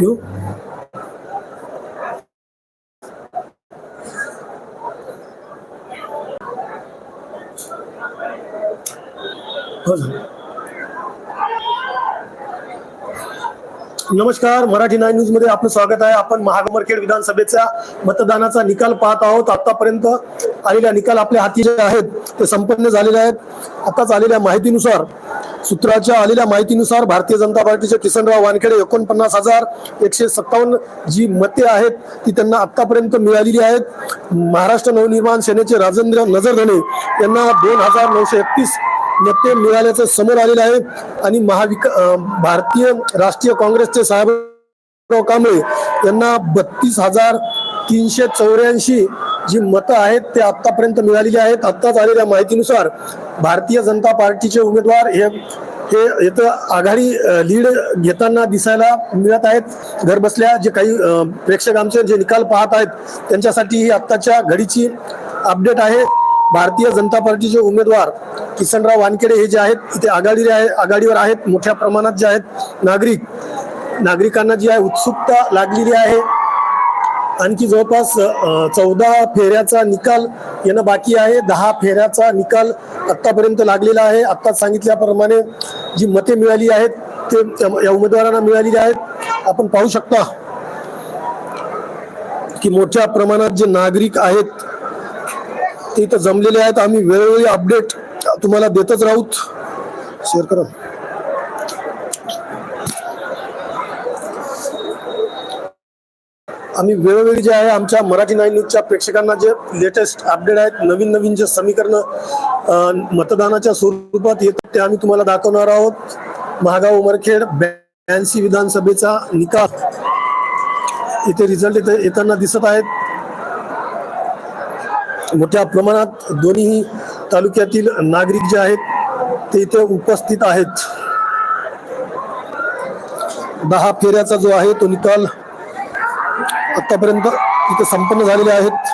घेऊ हो नमस्कार मराठी नाईन न्यूजमध्ये आपलं स्वागत आहे. आपण महागमरखेड विधानसभेचा मतदानाचा निकाल पाहत आहोत. आतापर्यंत आलेल्या निकाल आपल्या हाती जे आहेत ते संपन्न झालेले आहेत. आताच आलेल्या माहितीनुसार सूत्राच्या आलेल्या माहितीनुसार भारतीय जनता पार्टीचे किसनराव वानखेडे एकोणपन्नास हजार एकशे सत्तावन्न जी मते आहेत ती त्यांना आतापर्यंत मिळालेली आहेत. महाराष्ट्र नवनिर्माण सेनेचे राजेंद्र नजरधने यांना दोन हजार नऊशे एकतीस मते मिळाल्याचं समोर आलेलं आहे. आणि महाविक भारतीय राष्ट्रीय काँग्रेसचे साहेबराव कांबळे यांना बत्तीस हजार तीनशे चौऱ्याऐंशी जी मतं आहेत ते आतापर्यंत मिळालेली आहेत. आत्ताच आलेल्या माहितीनुसार भारतीय जनता पार्टीचे उमेदवार हे हे इथं आघाडी लीड घेताना दिसायला मिळत आहेत. घर बसल्या जे काही प्रेक्षक आमचे जे निकाल पाहत आहेत त्यांच्यासाठी ही आत्ताच्या घडीची अपडेट आहे. भारतीय जनता पार्टीचे उमेदवार किसनराव वानखेडे हे जे आहेत ते आघाडी आहे आघाडीवर आहेत मोठ्या प्रमाणात जे आहेत नागरिक नागरिकांना जी आहे उत्सुकता लागलेली आहे. आणखी जवळपास चौदा फेऱ्याचा निकाल येणं बाकी आहे. दहा फेऱ्याचा निकाल आत्तापर्यंत लागलेला आहे. आत्ताच सांगितल्याप्रमाणे जी मते मिळाली आहेत ते त्या- या उमेदवारांना मिळालेली आहेत. आपण पाहू शकता की मोठ्या प्रमाणात जे नागरिक आहेत ते इथं जमलेले आहेत. आम्ही वेळोवेळी अपडेट तुम्हाला देतच राहूत. शेअर करा. आम्ही वेळोवेळी जे आहे आमच्या मराठी नाईन न्यूजच्या प्रेक्षकांना जे लेटेस्ट अपडेट आहेत नवीन नवीन जे समीकरण मतदानाच्या स्वरूपात येत ते आम्ही तुम्हाला दाखवणार आहोत. महागाव उमरखेड ब्याऐंशी विधानसभेचा निकाल. इथे रिझल्ट इथे येताना दिसत आहेत. मोठ्या प्रमाणात दोन्ही तालुक्यातील नागरिक जे आहेत ते इथे उपस्थित आहेत. दहा फेऱ्याचा जो आहे तो निकाल आतापर्यंत तिथे संपन्न झालेले आहेत.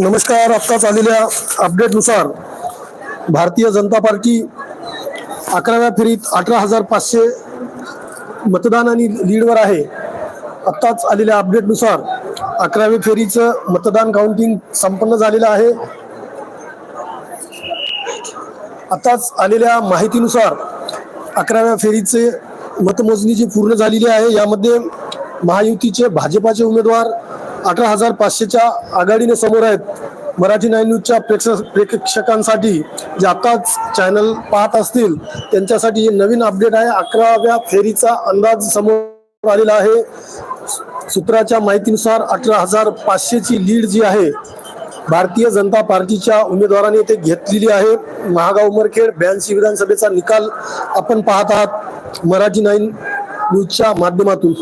नमस्कार आत्ताच आलेल्या अपडेटनुसार भारतीय जनता पार्टी अकराव्या फेरीत अठरा हजार पाचशे मतदान आणि लीडवर आहे. आत्ताच आलेल्या अपडेटनुसार अकराव्या फेरीचं मतदान काउंटिंग संपन्न झालेलं आहे. आत्ताच आलेल्या माहितीनुसार अकराव्या फेरीचे मतमोजणी जी पूर्ण झालेली आहे. यामध्ये महायुतीचे भाजपाचे उमेदवार अठरा हजार पाचशेच्या आघाडीने समोर आहेत मराठी नाईन न्यूजच्या प्रेक्ष प्रेक्षकांसाठी जे आताच चॅनल पाहत असतील त्यांच्यासाठी हे नवीन अपडेट आहे. अकराव्या फेरीचा अंदाज समोर आलेला आहे. सूत्राच्या माहितीनुसार अठरा हजार पाचशेची लीड जी आहे भारतीय जनता पार्टीच्या उमेदवाराने ते घेतलेली आहे. महागाव उमरखेड ब्याऐंशी विधानसभेचा निकाल आपण पाहत आहात मराठी नाईन न्यूजच्या माध्यमातून.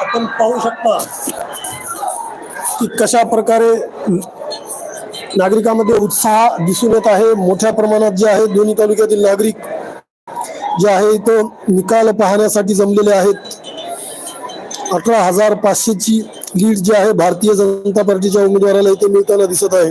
आपण पाहू शकता की कशा प्रकारे नागरिकांमध्ये उत्साह दिसून येत आहे. मोठ्या प्रमाणात जे आहे दोन्ही तालुक्यातील नागरिक जे आहे इथं निकाल पाहण्यासाठी जमलेले आहेत. अठरा हजार पाचशेची लीड जी आहे भारतीय जनता पार्टीच्या उमेदवाराला इथे मिळताना दिसत आहे.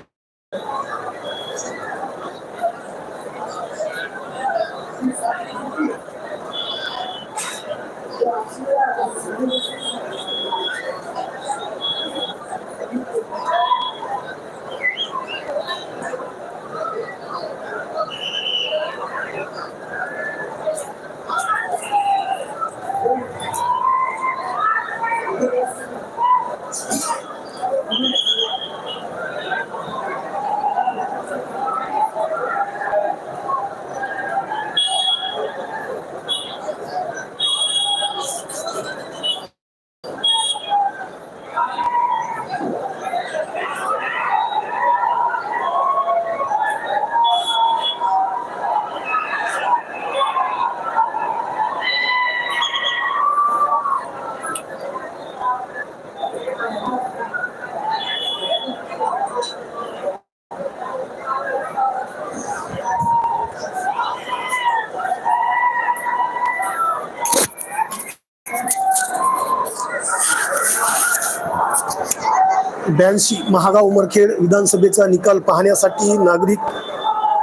ब्याऐंशी महागाव उमरखेड विधानसभेचा निकाल पाहण्यासाठी नागरिक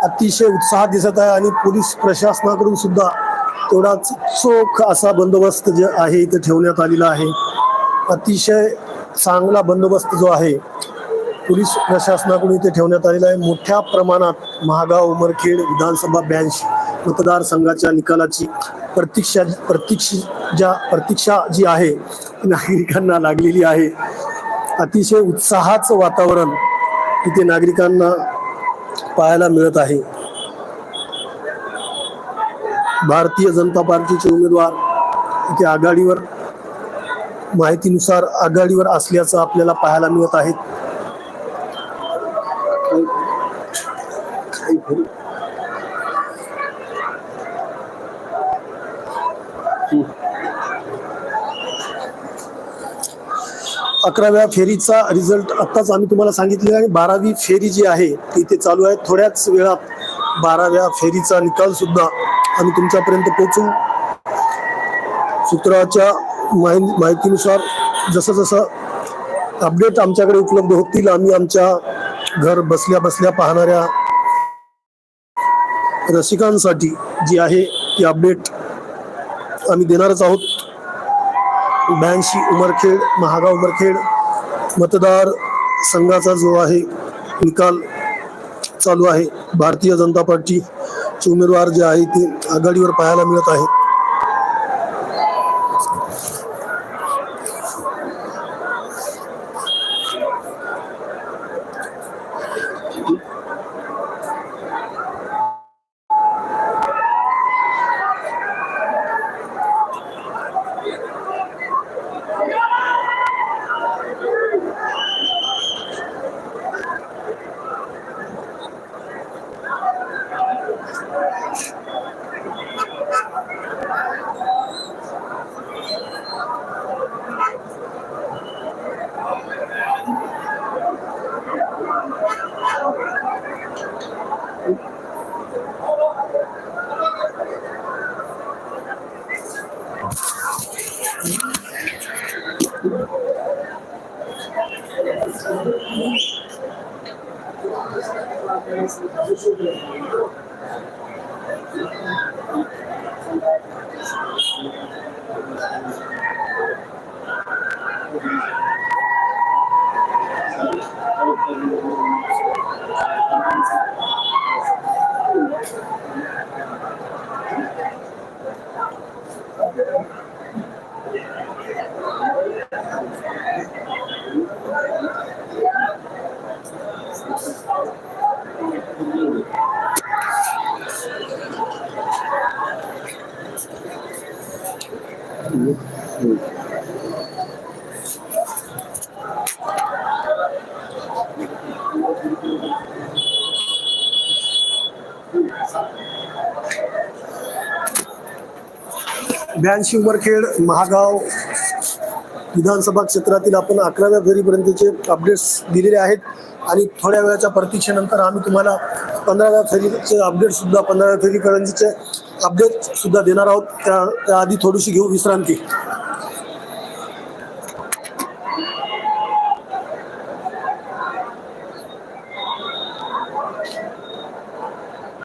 अतिशय उत्साहात दिसत आहे आणि पोलीस प्रशासनाकडून सुद्धा तेवढाच चोख असा बंदोबस्त जे आहे इथं ठेवण्यात आलेला आहे. अतिशय चांगला बंदोबस्त जो आहे पोलीस प्रशासनाकडून इथे ठेवण्यात आलेला आहे. मोठ्या प्रमाणात महागाव उमरखेड विधानसभा ब्याऐंशी मतदारसंघाच्या निकालाची प्रतीक्षा प्रतीक्ष ज्या प्रतीक्षा जी आहे नागरिकांना लागलेली आहे. अतिशय उत्साहाचं वातावरण इथे नागरिकांना पाहायला मिळत आहे. भारतीय जनता पार्टीचे उमेदवार इथे आघाडीवर माहितीनुसार आघाडीवर असल्याचं आपल्याला पाहायला मिळत आहे. अकराव्या फेरीचा रिझल्ट आत्ताच आम्ही तुम्हाला सांगितलेला आहे. बारावी फेरी जी आहे ती इथे चालू आहे. थोड्याच वेळात बाराव्या फेरीचा निकाल सुद्धा आम्ही तुमच्यापर्यंत पोहोचू. सूत्राच्या माहि माहितीनुसार जसं जसं अपडेट आमच्याकडे उपलब्ध होतील आम्ही आमच्या घर बसल्या बसल्या पाहणाऱ्या रसिकांसाठी जी आहे ती अपडेट आम्ही देणारच आहोत. ब्याऐंशी उमरखेड महागाव उमरखेड मतदार संघाचा जो आहे निकाल चालू आहे. भारतीय जनता पार्टीचे उमेदवार जे आहे ते आघाडीवर पाहायला मिळत आहेत. Gracias. ब्याऐंशी उमरखेड महागाव विधानसभा क्षेत्रातील आपण अकराव्या फेरीपर्यंतचे अपडेट्स दिलेले आहेत. आणि थोड्या वेळाच्या प्रतीक्षेनंतर आम्ही तुम्हाला पंधराव्या फेरीचे अपडेट सुद्धा पंधराव्या फेरीपर्यंतचे अपडेट सुद्धा देणार आहोत. त्या त्याआधी थोडीशी घेऊ विश्रांती.